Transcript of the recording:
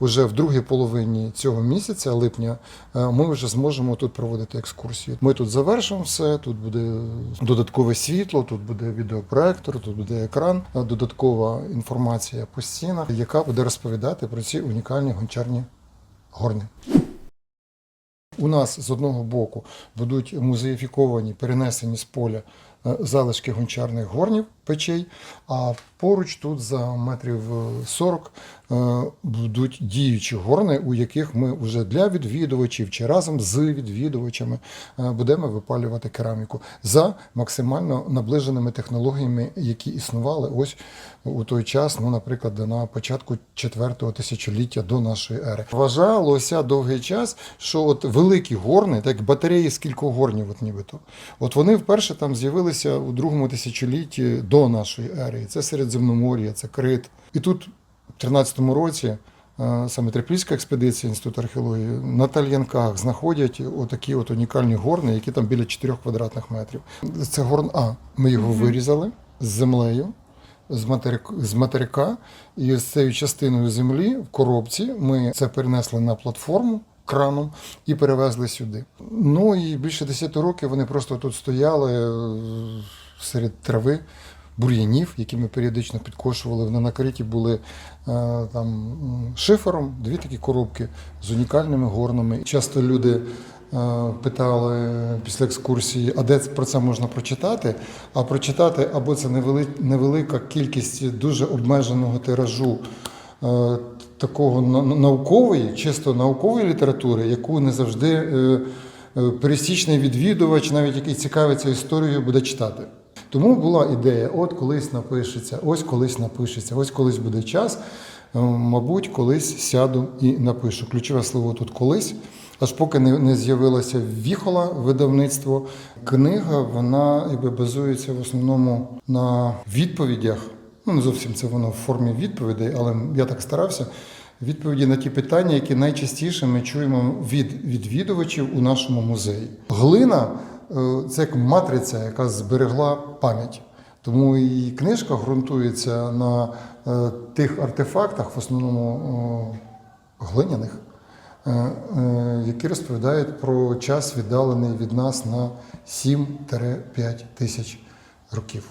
уже в другій половині цього місяця, липня, е, ми вже зможемо тут проводити екскурсію. Ми тут завершимо все. Тут буде додаткове світло, тут буде відеопроектор, тут буде екран, е, додаткова інформація по стінах, яка буде розповідати про ці унікальні гончарні горни. У нас з одного боку будуть музеїфіковані, перенесені з поля залишки гончарних горнів, печей, а поруч тут за метрів е, 40 е, будуть діючі горни, у яких ми вже для відвідувачів чи разом з відвідувачами е, будемо випалювати кераміку за максимально наближеними технологіями, які існували ось у той час, ну, наприклад, на початку четвертого тисячоліття до нашої ери. Вважалося довгий час, що от великі горни, так батареї з кількох от нібито, от вони вперше там з'явилися у другому тисячолітті до нашої ери. Це Середземномор'я, це Крит. І тут в 13-му році. е, Саме Триплійська експедиція Інституту археології на Тальянках знаходять отакі от унікальні горни, які там біля 4 квадратних метрів. Це горн А. Ми його вирізали з землею, з материк, з материка, і з цією частиною землі в коробці ми це перенесли на платформу краном і перевезли сюди. Ну і більше 10 років вони просто тут стояли е, серед трави. Бур'янів, які ми періодично підкошували, вони накриті були е, там шифером, дві такі коробки з унікальними горнами. Часто люди е, питали після екскурсії, а де про це можна прочитати? А прочитати або це невели- невелика кількість дуже обмеженого тиражу такого на- на- наукової, чисто наукової літератури, яку не завжди е, е, пересічний відвідувач, навіть який цікавиться історією, буде читати. Тому була ідея: от колись напишеться, ось колись напишеться, ось колись буде час. Е, Мабуть, колись сяду і напишу. Ключове слово тут колись. Аж поки не, не з'явилося віхола видавництво. Книга вона якби базується в основному на відповідях. Ну, не зовсім це воно в формі відповідей, але я так старався. Відповіді на ті питання, які найчастіше ми чуємо від відвідувачів у нашому музеї. Глина е, це як матриця, яка зберегла пам'ять. Тому і книжка ґрунтується на е, тих артефактах, в основному глиняних, е, які розповідають про час, віддалений від нас на 7-5 тисяч років.